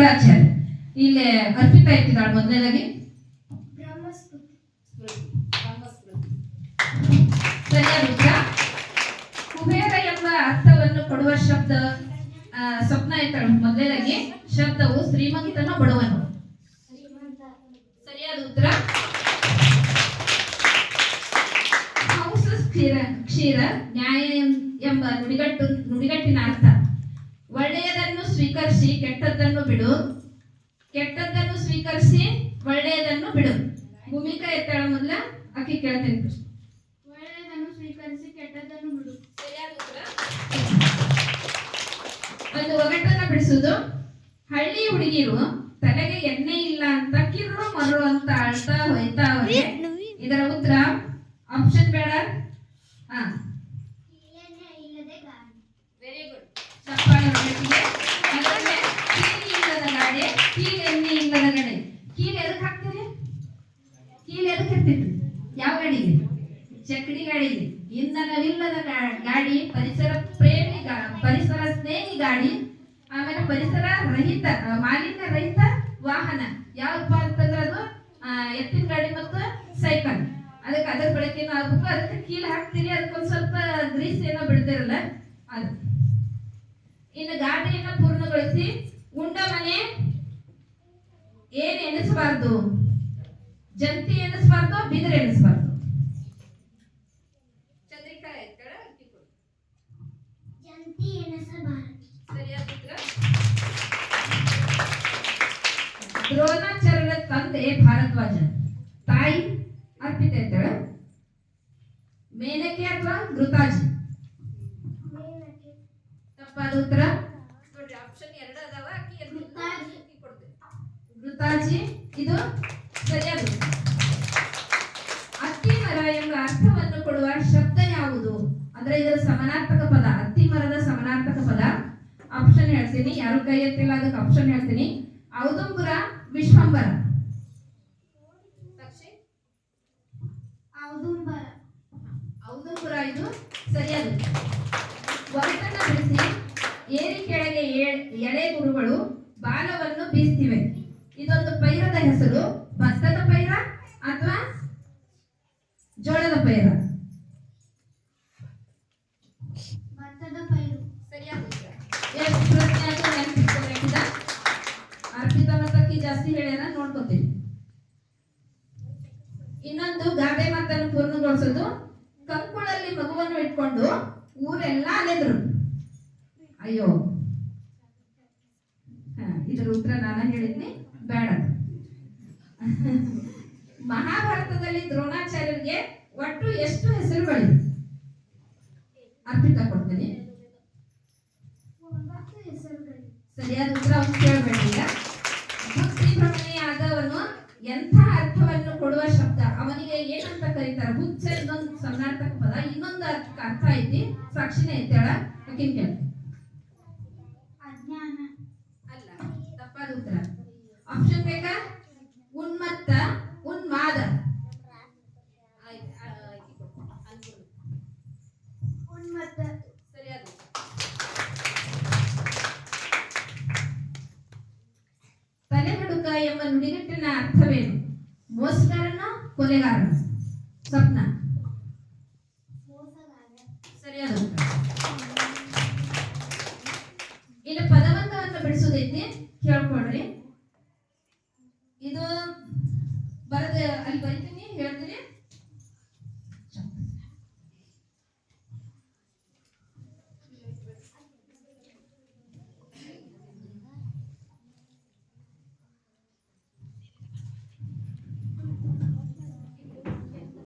ಶುಕ್ರಾಚಾರ್ಯ ಇಲ್ಲಿ ಅರ್ಪಿತಾ ಇಟ್ಟಿದ್ದಾಳೆ ಮೊದಲನೇದಾಗಿ? ಕುಬೇರ ಎಂಬ ಅರ್ಥವನ್ನು ಕೊಡುವ ಶಬ್ದ ಸ್ವಪ್ನ ಇದ್ದಾಳೆ ಮೊದಲನೇದಾಗಿ. ಶಬ್ದವು ಶ್ರೀಮಂತನ ಬಡವನು. ಸರಿಯಾದ ಉತ್ತರ ಹಂಸ ಕ್ಷೀರ ಕ್ಷೀರ ನ್ಯಾಯ ಎಂಬ ನುಡಿಗಟ್ಟು ನುಡಿಗಟ್ಟಿನ ಅರ್ಥ. ಒಳ್ಳೆಯದನ್ನು ಸ್ವೀಕರಿಸಿ ಕೆಟ್ಟದ್ದನ್ನು ಬಿಡು. ಕೆಟ್ಟದ್ದನ್ನು ಸ್ವೀಕರಿಸಿ ಒಳ್ಳೆಯದನ್ನು ಬಿಡು. ಭೂಮಿಕಾ ಎತ್ತಾಳ ಮೊದಲ ಅಕ್ಕಿ ಕೇಳ್ತೇನೆ ಪ್ರಶ್ನೆ. ಒಳ್ಳೆಯದನ್ನು ಸ್ವೀಕರಿಸಿ ಕೆಟ್ಟದ್ದನ್ನು ಬಿಡು. ಸರಿಯಾದ ಉತ್ತರ? ಒಂದು ಒಗಟನ್ನ ಬಿಡಿಸೋದು ಹಳ್ಳಿ ಹುಡುಗಿರು ತಲೆಗೆ ಎಣ್ಣೆ ಇಲ್ಲ ಅಂತ ಕಿರು ಮರು ಅಂತ ಅಳ್ತಾ ಹೋಯ್ತಾ ಅವ್ರೆ ಇದರ ಉತ್ತರ ಆಪ್ಷನ್ ಬೇಡ. ಹಾ ಇಲ್ಲದೆ ಗಾಳಿ ವೆರಿ ಗುಡ್ ಚಪ್ಪಾಳೆ ಹೊಡೆದಿದೆ ಅದಕ್ಕೆ ಕೀಲ್ ಇಲ್ಲದ ಗಾಡಿ ಕೀಲ್ ಎಣ್ಣೆ ಇಲ್ಲದ ಗಾಡಿ ಕೀಲ್ ಎದಕ್ಕೆ ಹಾಕ್ತೀರಿ ಕೀಲ್ ಎದಕ್ಕೆ ಹಾಕ್ತೀರಿ ಯಾವ ಗಾಡಿಗೆ? ಚಕ್ಡಿ ಗಾಡಿಗೆ. ಇಂಧನವಿಲ್ಲದ ಗಾಡಿ, ಪರಿಸರ ಪ್ರೇಮಿ ಪರಿಸರ ಸ್ನೇಹಿ ಗಾಡಿ, ಆಮೇಲೆ ಪರಿಸರ ರಹಿತ ಮಾಲಿನ್ಯ ರಹಿತ ವಾಹನ. ಯಾವ್ದಪ್ಪ ಅಂತಂದ್ರೆ ಅದು? ಎತ್ತಿನ ಗಾಡಿ ಮತ್ತು ಸೈಕಲ್. ಅದಕ್ಕೆ ಅದರ ಬಳಕೆನೂ ಆಗ್ಬೇಕು. ಅದಕ್ಕೆ ಕೀಲ್ ಹಾಕ್ತೀರಿ ಅದಕ್ಕೊಂದು ಸ್ವಲ್ಪ ಗ್ರೀಸ್ ಏನೋ ಬಿಡ್ತಿರಲ್ಲ ಅದು. ಇನ್ನು ಗಾಡಿಯನ್ನು ಪೂರ್ಣಗೊಳಿಸಿ, ಉಂಡ ಮನೆ ಏನ್ ಎಣಿಸಬಾರ್ದು? ಜಂತಿ ಎನಿಸ್ಬಾರ್ದು ಬಿದಿರು ಎನಿಸ್ಬಾರ್ದು. ಚಂದ್ರಿಕಾ ಕೊಡು. ಜಂತಿ ಎನಿಸಬಾರದು. ಸರಿಯಾದ ಉತ್ತರ? ದ್ರೋಣಾಚಾರ್ಯರ ತಂದೆ ಭಾರದ್ವಾಜ. ತಾಯಿ ಅರ್ಪಿತ ಎತ್ತಳ ಮೇನಕೆ ಅಥವಾ ಘೃತಾಜಿ ಮೇಲಕ್ಕೆ ತಪ್ಪಾದ ಉತ್ತರ? ನೋಡ್ರಿ ಆಪ್ಷನ್ ಎರಡು ಅದಾವ ಅಕ್ಕಿ. ಅಕ್ಕಿ ಕೊಡ್ತೇನೆ. ಘೃತಾಜಿ ಇದು ಕೈ ಎತ್ತಿಲ್ಲ ಅದಕ್ಕೆ ಆಪ್ಷನ್ ಹೇಳ್ತೀನಿ. ಔದುಂಬುರ ವಿಶ್ವಂಬರ. ಔದುಂಬರ. ಔದುಂಬುರ ಇದು ಸರಿಯಾದ. ಒಗಟನ್ನ ಬಿಡಿಸಿ ಏರಿ ಕೆಳಗೆ ಎಳೆ ಗುರುಗಳು ಬಾಲವನ್ನು ಬೀಸ್ತಿವೆ. ಇದೊಂದು ಪೈರದ ಹೆಸರು ಭತ್ತದ ಪೈರ ಅಥವಾ ಜೋಳದ ಪೈರ? ಜಾಸ್ತಿ ಹೇಳ್ಯಾರ ನೋಡ್ಕೊತೀನಿ. ಇನ್ನೊಂದು ಗಾದೆ ಮಾತನ್ನು ಪೂರ್ಣಗೊಳಿಸೋದು. ಕಂಕುಳಲ್ಲಿ ಮಗುವನ್ನು ಇಟ್ಕೊಂಡು ಊರೆಲ್ಲ ಅಲೆದ್ರು. ಅಯ್ಯೋ. ಹ, ಇದ್ರ ಉತ್ತರ ನಾನು ಹೇಳಿದ್ನಿ ಬೇಡ ಮಹಾಭಾರತದಲ್ಲಿ ದ್ರೋಣಾಚಾರ್ಯರಿಗೆ ಒಟ್ಟು ಎಷ್ಟು ಹೆಸರುಗಳಿವೆ ಅರ್ಪಿತಾ ಕೊಡ್ತೀನಿ. ಸರಿಯಾದ ಉತ್ತರ ಕೇಳಬೇಡಿಲ್ಲ ಕೇಳಬೇಡಿ ಹುಚ್ಚ ಇನ್ನೊಂದು ಸಮಾನಾರ್ಥಕ ಪದ ಇನ್ನೊಂದು ಅರ್ಥ ಐತಿ. ಸಾಕ್ಷಿನೇ ಐತೇಳ ಆಕಿನ್ ಕೇಳ. ಅಜ್ಞಾನ. ಅಲ್ಲ ತಪ್ಪಾದ ಉತ್ತರ. ಆಪ್ಷನ್ ಬೇಕಾ? ಉನ್ಮತ್ತ ಉನ್ಮಾದ. ಉನ್ಮತ್ತ. ಸರಿಯಾದ. ತಲೆಗಡುಕ ಎಂಬ ನುಡಿಗಟ್ಟಿನ ಅರ್ಥವೇನು? ಮೋಸಗಾರನ ಕೊಲೆಗಾರನ? ಸ್ವಪ್ನ ಸರಿಯಾದ. ಇನ್ನು ಪದಬಂಧವನ್ನು ಬಿಡಿಸೋದೈತಿ ಕೇಳ್ಕೊಡ್ರಿ